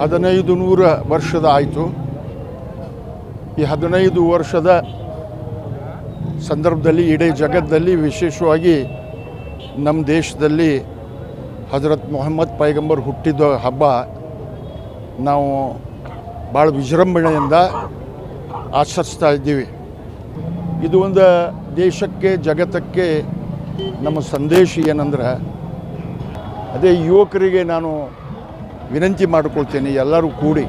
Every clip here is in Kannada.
ಹದಿನೈದು ನೂರ ವರ್ಷದ ಆಯಿತು. ಈ ಹದಿನೈದು ವರ್ಷದ ಸಂದರ್ಭದಲ್ಲಿ ಇಡೀ ಜಗತ್ತಲ್ಲಿ ವಿಶೇಷವಾಗಿ ನಮ್ಮ ದೇಶದಲ್ಲಿ ಹಜರತ್ ಮೊಹಮ್ಮದ್ ಪೈಗಂಬರ್ ಹುಟ್ಟಿದ ಹಬ್ಬ ನಾವು ಭಾಳ ವಿಜೃಂಭಣೆಯಿಂದ ಆಚರಿಸ್ತಾ ಇದ್ದೀವಿ. ಇದು ಒಂದು ದೇಶಕ್ಕೆ, ಜಗತ್ತಕ್ಕೆ ನಮ್ಮ ಸಂದೇಶ ಏನಂದ್ರೆ, ಅದೇ ಯುವಕರಿಗೆ ನಾನು ವಿನಂತಿ ಮಾಡಿಕೊಳ್ತೇನೆ ಎಲ್ಲರೂ ಕೂಡಿ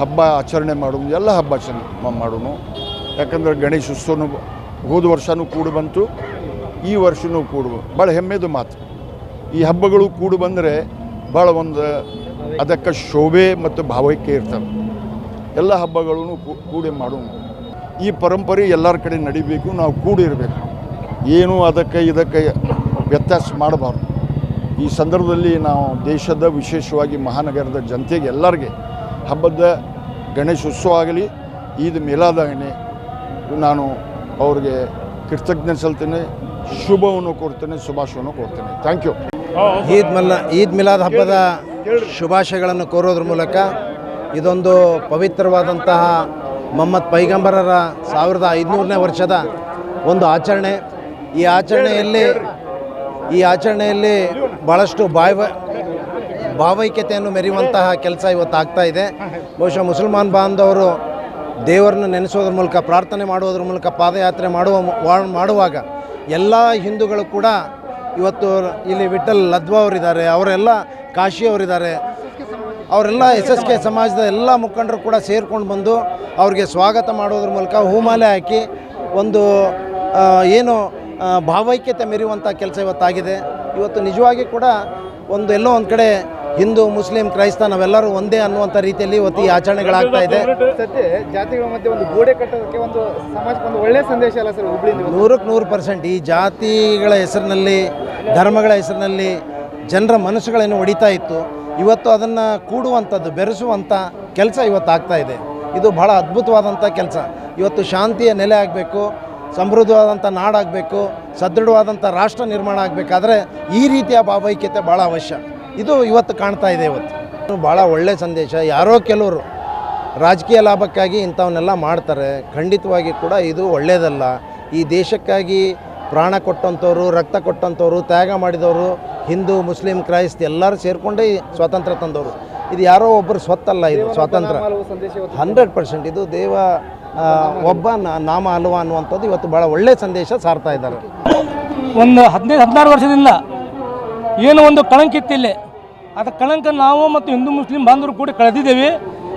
ಹಬ್ಬ ಆಚರಣೆ ಮಾಡೋದು ಎಲ್ಲ ಹಬ್ಬ ಆಚರಣೆ ಮಾಡೋಣ. ಯಾಕಂದರೆ ಗಣೇಶ ಉತ್ಸವನು ಹೋದ ವರ್ಷವೂ ಕೂಡಿ ಬಂತು, ಈ ವರ್ಷನೂ ಕೂಡು ಭಾಳ ಹೆಮ್ಮೆದು ಮಾತು. ಈ ಹಬ್ಬಗಳು ಕೂಡಿ ಬಂದರೆ ಭಾಳ ಒಂದು ಅದಕ್ಕೆ ಶೋಭೆ ಮತ್ತು ಭಾವೈಕ್ಯ ಇರ್ತವೆ. ಎಲ್ಲ ಹಬ್ಬಗಳನ್ನು ಕೂಡಿ ಮಾಡೋಣ. ಈ ಪರಂಪರೆ ಎಲ್ಲರ ಕಡೆ ನಡಿಬೇಕು, ನಾವು ಕೂಡಿರಬೇಕು ಏನು ಅದಕ್ಕೆ ಇದಕ್ಕೆ ವ್ಯತ್ಯಾಸ ಮಾಡಬಾರ್ದು. ಈ ಸಂದರ್ಭದಲ್ಲಿ ನಾವು ದೇಶದ ವಿಶೇಷವಾಗಿ ಮಹಾನಗರದ ಜನತೆಗೆ ಎಲ್ಲರಿಗೆ ಹಬ್ಬದ ಗಣೇಶೋತ್ಸವ ಆಗಲಿ, ಈದ್ ಮಿಲಾದಾಗಲಿ ನಾನು ಅವ್ರಿಗೆ ಕೃತಜ್ಞತೆ ಸಲ್ತೇನೆ ಶುಭವನ್ನು ಕೊಡ್ತೇನೆ ಶುಭಾಶಯವನ್ನು ಕೊಡ್ತೇನೆ ಥ್ಯಾಂಕ್ ಯು ಈದ್ ಮಲ್ಲ, ಈದ್ ಮಿಲಾದ್ ಹಬ್ಬದ ಶುಭಾಶಯಗಳನ್ನು ಕೋರೋದ್ರ ಮೂಲಕ ಇದೊಂದು ಪವಿತ್ರವಾದಂತಹ ಮೊಹಮ್ಮದ್ ಪೈಗಂಬರರ ಸಾವಿರದ ಐದುನೂರನೇ ವರ್ಷದ ಒಂದು ಆಚರಣೆ. ಈ ಆಚರಣೆಯಲ್ಲಿ ಈ ಆಚರಣೆಯಲ್ಲಿ ಭಾಳಷ್ಟು ಭಾವ ಭಾವೈಕ್ಯತೆಯನ್ನು ಮೆರೆಯುವಂತಹ ಕೆಲಸ ಇವತ್ತು ಆಗ್ತಾ ಇದೆ. ಬಹುಶಃ ಮುಸಲ್ಮಾನ್ ಬಾಂಧವರು ದೇವರನ್ನು ನೆನೆಸೋದ್ರ ಮೂಲಕ, ಪ್ರಾರ್ಥನೆ ಮಾಡೋದ್ರ ಮೂಲಕ, ಪಾದಯಾತ್ರೆ ಮಾಡುವ ಮಾಡುವಾಗ ಎಲ್ಲ ಹಿಂದೂಗಳು ಕೂಡ ಇವತ್ತು ಇಲ್ಲಿ ವಿಠಲ್ ಲದ್ವಾ ಅವರಿದ್ದಾರೆ, ಅವರೆಲ್ಲ ಕಾಶಿ ಅವರಿದ್ದಾರೆ. ಅವರೆಲ್ಲ ಎಸ್ ಎಸ್ ಕೆ ಸಮಾಜದ ಎಲ್ಲ ಮುಖಂಡರು ಕೂಡ ಸೇರಿಕೊಂಡು ಬಂದು ಅವ್ರಿಗೆ ಸ್ವಾಗತ ಮಾಡೋದ್ರ ಮೂಲಕ ಹೂಮಾಲೆ ಹಾಕಿ ಒಂದು ಏನು ಭಾವೈಕ್ಯತೆ ಮೆರೆಯುವಂಥ ಕೆಲಸ ಇವತ್ತಾಗಿದೆ. ಇವತ್ತು ನಿಜವಾಗಿ ಕೂಡ ಒಂದು ಎಲ್ಲೋ ಒಂದು ಕಡೆ ಹಿಂದೂ ಮುಸ್ಲಿಂ ಕ್ರೈಸ್ತ ನಾವೆಲ್ಲರೂ ಒಂದೇ ಅನ್ನುವಂಥ ರೀತಿಯಲ್ಲಿ ಇವತ್ತು ಈ ಆಚರಣೆಗಳಾಗ್ತಾ ಇದೆ. ಸತ್ಯ ಜಾತಿಗಳ ಮಧ್ಯೆ ಒಂದು ಗೋಡೆ ಕಟ್ಟೋದಕ್ಕೆ ಒಂದು ಸಮಾಜಕ್ಕೆ ಒಂದು ಒಳ್ಳೆ ಸಂದೇಶ ಅಲ್ಲ ಸರ್ ಇವತ್ತು? ನೂರಕ್ಕೆ ನೂರು ಪರ್ಸೆಂಟ್. ಈ ಜಾತಿಗಳ ಹೆಸರಿನಲ್ಲಿ ಧರ್ಮಗಳ ಹೆಸರಿನಲ್ಲಿ ಜನರ ಮನಸ್ಸುಗಳನ್ನು ಹೊಡಿತಾ ಇತ್ತು. ಇವತ್ತು ಅದನ್ನು ಕೂಡುವಂಥದ್ದು ಬೆರೆಸುವಂಥ ಕೆಲಸ ಇವತ್ತು ಆಗ್ತಾ ಇದೆ. ಇದು ಬಹಳ ಅದ್ಭುತವಾದಂಥ ಕೆಲಸ. ಇವತ್ತು ಶಾಂತಿಯ ನೆಲೆ ಆಗಬೇಕು. ಸಮೃದ್ಧವಾದಂಥ ನಾಡಾಗಬೇಕು ಸದೃಢವಾದಂಥ ರಾಷ್ಟ್ರ ನಿರ್ಮಾಣ ಆಗಬೇಕಾದ್ರೆ ಈ ರೀತಿಯ ಭಾವೈಕ್ಯತೆ ಭಾಳ ಅವಶ್ಯ. ಇದು ಇವತ್ತು ಕಾಣ್ತಾ ಇದೆ ಇವತ್ತು. ಭಾಳ ಒಳ್ಳೆಯ ಸಂದೇಶ. ಯಾರೋ ಕೆಲವರು ರಾಜಕೀಯ ಲಾಭಕ್ಕಾಗಿ ಇಂಥವನ್ನೆಲ್ಲ ಮಾಡ್ತಾರೆ. ಖಂಡಿತವಾಗಿ ಕೂಡ ಇದು ಒಳ್ಳೆಯದಲ್ಲ ಈ ದೇಶಕ್ಕಾಗಿ ಪ್ರಾಣ ಕೊಟ್ಟಂಥವ್ರು ರಕ್ತ ಕೊಟ್ಟಂಥವ್ರು ತ್ಯಾಗ ಮಾಡಿದವರು ಹಿಂದೂ ಮುಸ್ಲಿಂ ಕ್ರೈಸ್ತ್ ಎಲ್ಲರೂ ಸೇರಿಕೊಂಡೇ ಸ್ವಾತಂತ್ರ್ಯ ತಂದವರು. ಇದು ಯಾರೋ ಒಬ್ಬರು ಸ್ವತ್ತಲ್ಲ ಇದು ಸ್ವಾತಂತ್ರ್ಯ. Hundred percent. ಇದು ದೇವ ಒಬ್ಬ ನ- ನಾಮ ಅಲ್ವಾ ಅನ್ನುವಂಥದ್ದು ಇವತ್ತು ಭಾಳ ಒಳ್ಳೆಯ ಸಂದೇಶ ಸಾರ್ತಾ ಇದ್ದಾರೆ. ಒಂದು ಹದಿನೈದು ಹದಿನಾರು ವರ್ಷದಿಂದ ಏನು ಒಂದು ಕಳಂಕ ಇತ್ತಿಲ್ಲೇ. ಅದು ಕಳಂಕ ನಾವು ಮತ್ತು ಹಿಂದೂ ಮುಸ್ಲಿಂ ಬಾಂಧವರು ಕೂಡ ಕಳೆದಿದ್ದೇವೆ.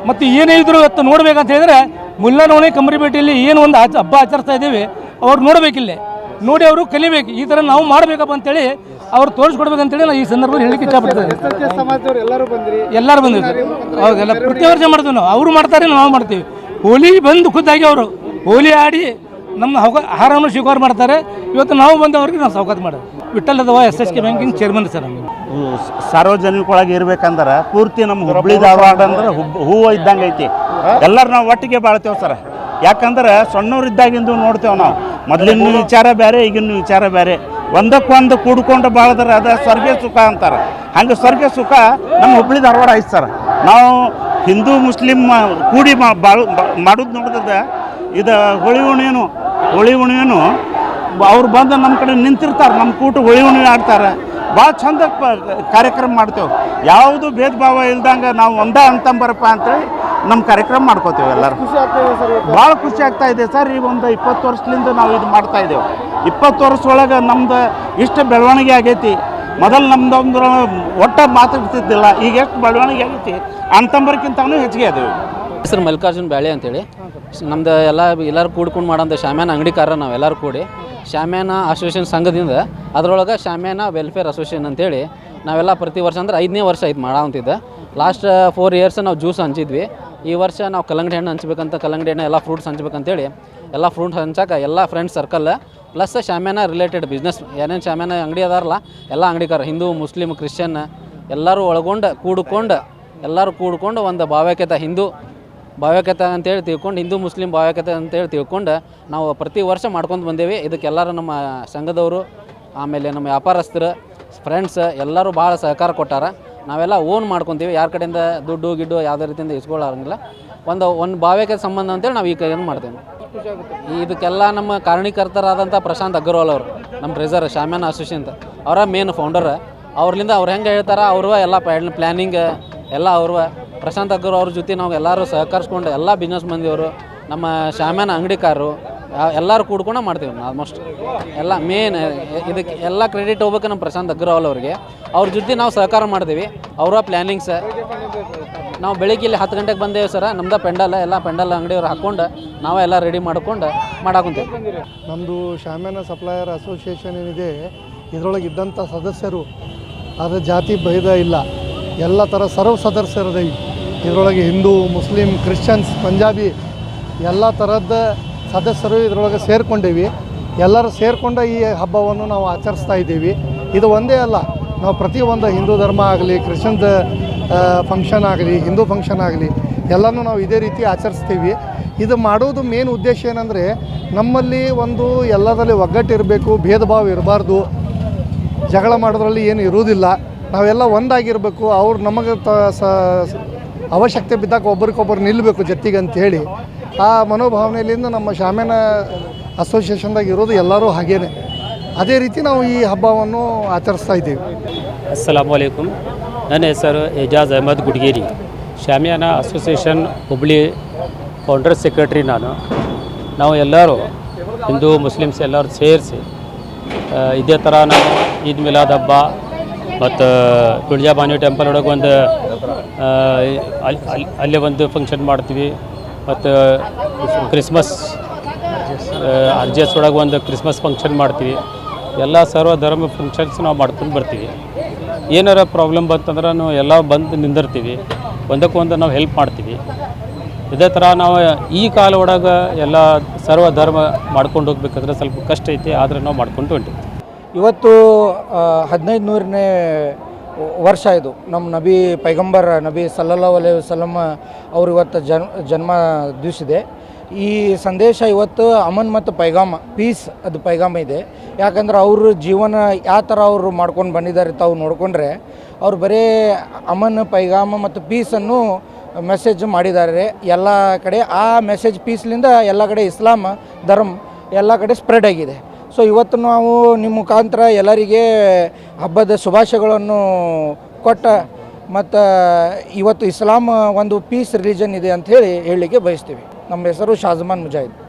ಮತ್ತು ಏನೇ ಇದ್ರು ಇವತ್ತು ನೋಡ್ಬೇಕಂತ ಹೇಳಿದ್ರೆ ಮುಲ್ಲಾನವಣಿ ಕಂಬರಿಪೇಟೆಯಲ್ಲಿ ಏನು ಒಂದು ಆಚ ಹಬ್ಬ ಆಚರಿಸ್ತಾ ಇದ್ದೇವೆ. ಅವ್ರು ನೋಡಬೇಕಿಲ್ಲಿ. ನೋಡಿ ಅವರು ಕಲಿಬೇಕು. ಈ ಥರ ನಾವು ಮಾಡಬೇಕಪ್ಪ ಅಂತೇಳಿ ಅವ್ರು ತೋರಿಸ್ಕೊಡ್ಬೇಕಂತೇಳಿ ನಾವು ಈ ಸಂದರ್ಭದಲ್ಲಿ ಹೇಳಿಕ್ಕೆ ಇಷ್ಟಪಡ್ತೇವೆ ಎಲ್ಲರೂ ಬಂದಿರಿ. ಎಲ್ಲರೂ ಬಂದಿದ್ದಾರೆ ಹೌದೆಲ್ಲ ಪ್ರತಿ ವರ್ಷ ಮಾಡ್ತೀವಿ ನಾವು. ಅವರು ಮಾಡ್ತಾರೆ ನಾವು ಮಾಡ್ತೀವಿ. ಹೋಲಿ ಬಂದು ಖುದ್ದಾಗಿ ಅವರು ಹೋಲಿ ಆಡಿ ನಮ್ಮ ಹೌಕ ಆಹಾರವನ್ನು ಸ್ವೀಕಾರ ಮಾಡ್ತಾರೆ. ಇವತ್ತು ನಾವು ಬಂದವ್ರಿಗೆ ನಾವು ಸ್ವಾಗತ ಮಾಡೋದು. ವಿಠಲದವ S S K banking chairman sir ನಮಗೆ ಸಾರ್ವಜನಿಕವಾಗಿ ಇರ್ಬೇಕಂದ್ರೆ ಪೂರ್ತಿ ನಮ್ಮ ಹುಬ್ಬಳ್ಳಿ ಧಾರವಾಡ ಅಂದ್ರೆ ಹುಬ್ ಹೂವು ಇದ್ದಂಗೆ ಐತಿ. ಎಲ್ಲರೂ ನಾವು ಒಟ್ಟಿಗೆ ಬಾಳ್ತೇವೆ ಸರ್. ಯಾಕಂದ್ರೆ ಸಣ್ಣವ್ರು ಇದ್ದಾಗಿಂದು ನೋಡ್ತೇವೆ ನಾವು. ಮೊದಲಿನ ವಿಚಾರ ಬೇರೆ ಈಗಿನ ವಿಚಾರ ಬೇರೆ ಒಂದಕ್ಕೊಂದು ಕೂಡ್ಕೊಂಡು ಬಾಳಿದ್ರೆ ಅದ ಸ್ವರ್ಗ ಸುಖ ಅಂತಾರೆ. ಹಂಗೆ ಸ್ವರ್ಗ ಸುಖ ನಮ್ಮ ಹುಬ್ಳಿ ಧಾರವಾಡ ಐತೆ ಸರ್. ನಾವು ಹಿಂದೂ ಮುಸ್ಲಿಂ ಕೂಡಿ ಮಾ ಬಾಳು ಮಾಡೋದು ನೋಡಿದ ಇದು ಹೋಳಿ ಹುಣ್ಣಿಮೆನು ಹೋಳಿ ಹುಣ್ಣಿಮೆನು ಅವ್ರು ಬಂದು ನಮ್ಮ ಕಡೆ ನಿಂತಿರ್ತಾರೆ ನಮ್ಮ ಕೂಟ ಹೋಳಿ ಹುಣ್ಣಿಮೆ ಆಡ್ತಾರೆ. ಭಾಳ ಚಂದ ಕಾರ್ಯಕ್ರಮ ಮಾಡ್ತೇವೆ. ಯಾವುದು ಭೇದ ಭಾವ ಇಲ್ದಂಗೆ ನಾವು ಒಂದ ಅಂತಂಬರಪ್ಪ ಅಂತೇಳಿ ನಮ್ಮ ಕಾರ್ಯಕ್ರಮ ಮಾಡ್ಕೋತೇವೆ ಎಲ್ಲರೂ. ಖುಷಿ ಆಗ್ತಾ ಇದೆ ಸರ್ ಭಾಳ ಖುಷಿ ಆಗ್ತಾ ಇದೆ ಸರ್ ಈ ಒಂದು ಇಪ್ಪತ್ತು ವರ್ಷದಿಂದ ನಾವು ಇದು ಮಾಡ್ತಾ ಇದ್ದೇವೆ ಇಪ್ಪತ್ತು ವರ್ಷ ಒಳಗೆ ನಮ್ದು ಇಷ್ಟು ಬೆಳವಣಿಗೆ ಆಗೈತಿ. ಮೊದಲು ನಮ್ದೊಂದು ಒಟ್ಟ ಮಾತು ಮಾತಾಡ್ತಿದ್ದಿಲ್ಲ ಈಗ ಎಷ್ಟು ಬೆಳವಣಿಗೆ ಆಗೈತಿ? ಅಂತಂಬರ್ಕಿಂತನೂ ಹೆಚ್ಚಿಗೆ ಅದು ಹೆಸರು ಮಲ್ಲಿಕಾರ್ಜುನ್ ಬ್ಯಾಳೆ ಅಂತೇಳಿ. ನಮ್ದು ಎಲ್ಲ ಎಲ್ಲರೂ ಕೂಡ್ಕೊಂಡು ಮಾಡೋಂಥ ಶಾಮ್ಯಾನ ಅಂಗಡಿಕಾರ ನಾವು ಎಲ್ಲರೂ ಕೂಡಿ ಶಾಮ್ಯಾನ ಅಸೋಸಿಯೇಷನ್ ಸಂಘದಿಂದ ಅದರೊಳಗೆ ಶಾಮ್ಯಾನ ವೆಲ್ಫೇರ್ ಅಸೋಸಿಯೇಷನ್ ಅಂತೇಳಿ ನಾವೆಲ್ಲ ಪ್ರತಿ ವರ್ಷ ಅಂದ್ರೆ ಐದನೇ ವರ್ಷ ಇದು ಮಾಡೋಂತಿದ್ದೆ ಲಾಸ್ಟ್ ಫೋರ್ ಇಯರ್ಸ್ ನಾವು ಜ್ಯೂಸ್ ಹಂಚಿದ್ವಿ. ಈ ವರ್ಷ ನಾವು ಕಲ್ಲಂಗಡಿ ಹಣ್ಣು ಹಂಚ್ಬೇಕಂತ ಕಲ್ಲಂಗಡಿ ಹಣ್ಣು ಎಲ್ಲ ಫ್ರೂಟ್ಸ್ ಹಂಚ್ಬೇಕಂತೇಳಿ, ಎಲ್ಲ ಫ್ರೂಟ್ಸ್ ಹಂಚಕ್ಕೆ ಎಲ್ಲ friends circle plus shamiana related business ಏನೇನು ಶಾಮ್ಯಾನ ಅಂಗಡಿ ಅದಾರಲ್ಲ, ಎಲ್ಲ ಅಂಗಡಿಕಾರ, ಹಿಂದೂ ಮುಸ್ಲಿಮ್ ಕ್ರಿಶ್ಚಿಯನ್, ಎಲ್ಲರೂ ಒಳಗೊಂಡು, ಕೂಡ್ಕೊಂಡು, ಎಲ್ಲರೂ ಕೂಡ್ಕೊಂಡು ಒಂದು ಭಾವೈಕ್ಯತೆ ಹಿಂದೂ ಭಾವ್ಯಕತೆ ಅಂತೇಳಿ ತಿಳ್ಕೊಂಡು, ಹಿಂದೂ, ಮುಸ್ಲಿಂ ಭಾವ್ಯಕತೆ ಅಂತೇಳಿ ತಿಳ್ಕೊಂಡು ನಾವು ಪ್ರತಿ ವರ್ಷ ಮಾಡ್ಕೊಂಡು ಬಂದೇವಿ. ಇದಕ್ಕೆಲ್ಲರೂ ನಮ್ಮ ಸಂಘದವರು, ಆಮೇಲೆ ನಮ್ಮ ವ್ಯಾಪಾರಸ್ಥರು ಫ್ರೆಂಡ್ಸ್ ಎಲ್ಲರೂ ಭಾಳ ಸಹಕಾರ ಕೊಟ್ಟಾರ. ನಾವೆಲ್ಲ ಓನ್ ಮಾಡ್ಕೊತೀವಿ. ಯಾರ ಕಡೆಯಿಂದ ದುಡ್ಡು, ಗಿಡ್ಡು ಯಾವುದೇ ರೀತಿಯಿಂದ ಇಸ್ಕೊಳ್ಳೋಂಗಿಲ್ಲ. ಒಂದು ಒಂದು ಭಾವ್ಯಕ್ಕೆ ಸಂಬಂಧ ಅಂತೇಳಿ ನಾವು ಈ ಕೈಯನ್ನು ಮಾಡ್ತೇವೆ. ಇದಕ್ಕೆಲ್ಲ ನಮ್ಮ ಕಾರಣೀಕರ್ತರಾದಂಥ ಪ್ರಶಾಂತ್ ಅಗ್ರವಾಲ್ ಅವರು, ನಮ್ಮ ಟ್ರೆಸರ್ ಶಾಮ್ಯಾನ್ ಅಂತ. ಅವರ ಮೇನ್ ಫೌಂಡರ್ ಅವ್ರಲಿಂದ ಅವ್ರು ಹೆಂಗೆ ಹೇಳ್ತಾರೆ ಅವ್ರ ಎಲ್ಲ ಪ್ಲ್ಯಾನಿಂಗ್ ಎಲ್ಲ ಅವ್ರ ಪ್ರಶಾಂತ್ ಅಗ್ರವಾಲ್ ಅವ್ರ ಜೊತೆ ನಾವು ಎಲ್ಲರೂ ಸಹಕರಿಸ್ಕೊಂಡು ಎಲ್ಲ ಬಿಸ್ನೆಸ್ ಮಂದಿಯವರು, ನಮ್ಮ ಶಾಮ್ಯಾನ ಅಂಗಡಿಕಾರರು ಎಲ್ಲರೂ ಕೂಡ್ಕೊಂಡು ಮಾಡ್ತೀವಿ ಆಲ್ಮೋಸ್ಟ್ ಎಲ್ಲ ಮೇನ್ ಇದಕ್ಕೆ ಎಲ್ಲ ಕ್ರೆಡಿಟ್ ಹೋಗ್ಬೇಕು ನಮ್ಮ ಪ್ರಶಾಂತ್ ಅಗ್ರವಾಲ್ ಅವ್ರಿಗೆ. ಅವ್ರ ಜೊತೆ ನಾವು ಸಹಕಾರ ಮಾಡ್ತೀವಿ, ಅವರ ಪ್ಲ್ಯಾನಿಂಗ್ಸ್ ನಾವು ಬೆಳಿಗ್ಗೆ ಇಲ್ಲಿ ಹತ್ತು ಗಂಟೆಗೆ ಬಂದೇವೆ ಸರ. ನಮ್ದು ಪೆಂಡಲ್, ಎಲ್ಲ ಪೆಂಡಲ್ ಅಂಗಡಿಯವ್ರು ಹಾಕ್ಕೊಂಡು ನಾವೆಲ್ಲ ರೆಡಿ ಮಾಡ್ಕೊಂಡು ಮಾಡಾಕೊಂತೀವಿ. ನಮ್ಮದು ಶಾಮ್ಯಾನ ಸಪ್ಲೈಯರ್ ಅಸೋಸಿಯೇಷನ್ ಏನಿದೆ, ಇದರೊಳಗೆ ಇದ್ದಂಥ ಸದಸ್ಯರು, ಅದರ ಜಾತಿ ಭೇದ ಇಲ್ಲ. ಎಲ್ಲ ಥರ ಸರ್ವ ಸದಸ್ಯರದ ಇದರೊಳಗೆ ಹಿಂದೂ, ಮುಸ್ಲಿಂ, ಕ್ರಿಶ್ಚಿಯನ್ಸ್, ಪಂಜಾಬಿ, ಎಲ್ಲ ಥರದ ಸದಸ್ಯರು ಇದರೊಳಗೆ ಸೇರಿಕೊಂಡೇವಿ. ಎಲ್ಲರೂ ಸೇರಿಕೊಂಡ ಈ ಹಬ್ಬವನ್ನು ನಾವು ಆಚರಿಸ್ತಾ ಇದ್ದೀವಿ. ಇದು ಒಂದೇ ಅಲ್ಲ, ನಾವು ಪ್ರತಿಯೊಂದು ಹಿಂದೂ ಧರ್ಮ ಆಗಲಿ ಕ್ರಿಶ್ಚಿಯನ್ದ ಫಂಕ್ಷನ್ ಆಗಲಿ, ಹಿಂದೂ ಫಂಕ್ಷನ್ ಆಗಲಿ, ಎಲ್ಲನೂ ನಾವು ಇದೇ ರೀತಿ ಆಚರಿಸ್ತೀವಿ. ಇದು ಮಾಡೋದು ಮೇನ್ ಉದ್ದೇಶ ಏನಂದರೆ, ನಮ್ಮಲ್ಲಿ ಒಂದು ಎಲ್ಲದರಲ್ಲಿ ಒಗ್ಗಟ್ಟಿರಬೇಕು ಭೇದ ಭಾವ ಇರಬಾರ್ದು. ಜಗಳ ಮಾಡೋದ್ರಲ್ಲಿ ಏನು ಇರುವುದಿಲ್ಲ. ನಾವೆಲ್ಲ ಒಂದಾಗಿರಬೇಕು, ಅವ್ರು ನಮಗೆ ತ, ಸ, ಅವಶ್ಯಕತೆ ಬಿದ್ದಾಗ ಒಬ್ರಿಗೊಬ್ಬರು ನಿಲ್ಲಬೇಕು ಜೊತೆಗೆ ಅಂತೇಳಿ ಆ ಮನೋಭಾವನೆಯಿಂದ ನಮ್ಮ ಶಾಮೇನ ಅಸೋಸಿಯೇಷನ್ದಾಗ ಇರೋದು ಎಲ್ಲರೂ ಹಾಗೇನೆ. ಅದೇ ರೀತಿ ನಾವು ಈ ಹಬ್ಬವನ್ನು ಆಚರಿಸ್ತಾ ಇದ್ದೀವಿ. ಅಸ್ಸಲಾಮಲೈಕುಮ್ ನನ್ನ ಹೆಸರು Ejaz Ahmed Gudgeri. Shamiana association Hubli founder secretary ನಾನು. ನಾವು ಎಲ್ಲರೂ ಹಿಂದೂ ಮುಸ್ಲಿಮ್ಸ್ ಎಲ್ಲರೂ ಸೇರಿಸಿ ಇದೇ ಥರ ನಾವು ಈದ್ ಮಿಲಾದ್ ಹಬ್ಬ ಮತ್ತು ತುಳಜಾಬಾನಿ ಟೆಂಪಲ್ ಒಳಗೆ ಒಂದು ಅಲ್ಲೇ ಒಂದು ಫಂಕ್ಷನ್ ಮಾಡ್ತೀವಿ. ಮತ್ತು ಕ್ರಿಸ್ಮಸ್ ಅರ್ಜೆಸ್ ಒಳಗೆ ಒಂದು ಕ್ರಿಸ್ಮಸ್ ಫಂಕ್ಷನ್ ಮಾಡ್ತೀವಿ. ಎಲ್ಲ ಸರ್ವ ಧರ್ಮ ಫಂಕ್ಷನ್ಸ್ ನಾವು ಮಾಡ್ಕೊಂಡು ಬರ್ತೀವಿ. ಏನಾರ ಪ್ರಾಬ್ಲಮ್ ಬಂತಂದ್ರೆ ನಾವು ಎಲ್ಲ ಬಂದು ನಿಂದಿರ್ತೀವಿ. ಒಂದಕ್ಕೊಂದು ನಾವು ಹೆಲ್ಪ್ ಮಾಡ್ತೀವಿ. ಇದೇ ಥರ ನಾವು ಈ ಕಾಲ ಒಳಗೆ ಎಲ್ಲ ಸರ್ವ ಧರ್ಮ ಮಾಡ್ಕೊಂಡು ಹೋಗ್ಬೇಕಂದ್ರೆ ಸ್ವಲ್ಪ ಕಷ್ಟ ಐತಿ, ಆದರೆ ನಾವು ಮಾಡ್ಕೊಂಡು ಹೊಂಟಿವಿ. ಇವತ್ತು ಹದಿನೈದು ನೂರನೇ ವರ್ಷ ಇದು. ನಮ್ಮ ನಬಿ ಪೈಗಂಬರ್ ನಬಿ ಸಲ್ಲಲ್ಲ ಅಲೈ ವಸಲಮ್ಮ ಅವರು ಇವತ್ತು ಜನ್, ಜನ್ಮ ದಿವಸಿದೆ. ಈ ಸಂದೇಶ ಇವತ್ತು ಅಮನ್ ಮತ್ತು ಪೈಗಾಮ, ಪೀಸ್ ಅದು ಪೈಗಾಮ ಇದೆ. ಯಾಕಂದ್ರೆ ಅವ್ರ ಜೀವನ ಯಾವ ಥರ ಅವರು ಮಾಡ್ಕೊಂಡು ಬಂದಿದ್ದಾರೆ ತಾವು ನೋಡಿಕೊಂಡ್ರೆ, ಅವ್ರು ಬರೀ ಅಮನ್, ಪೈಗಾಮ ಮತ್ತು ಪೀಸನ್ನು ಮೆಸೇಜ್ ಮಾಡಿದ್ದಾರೆ. ಎಲ್ಲ ಕಡೆ, ಆ ಮೆಸೇಜ್ ಪೀಸ್ಲಿಂದ ಎಲ್ಲ ಕಡೆ ಇಸ್ಲಾಂ ಧರ್ಮ ಎಲ್ಲ ಕಡೆ ಸ್ಪ್ರೆಡ್ ಆಗಿದೆ. ಸೊ ಇವತ್ತು ನಾವು ನಿಮ್ಮ ಮುಖಾಂತರ ಎಲ್ಲರಿಗೆ ಹಬ್ಬದ ಶುಭಾಶಯಗಳನ್ನು ಕೊಟ್ಟ ಮತ್ತು ಇವತ್ತು ಇಸ್ಲಾಂ ಒಂದು ಪೀಸ್ ರಿಲಿಜನ್ ಇದೆ ಅಂತ ಹೇಳಿ ಹೇಳಲಿಕ್ಕೆ ಬಯಸ್ತೀವಿ. ನಮ್ಮ ಹೆಸರು ಶಾಜಮಾನ್ ಮುಜಾಹಿದ್.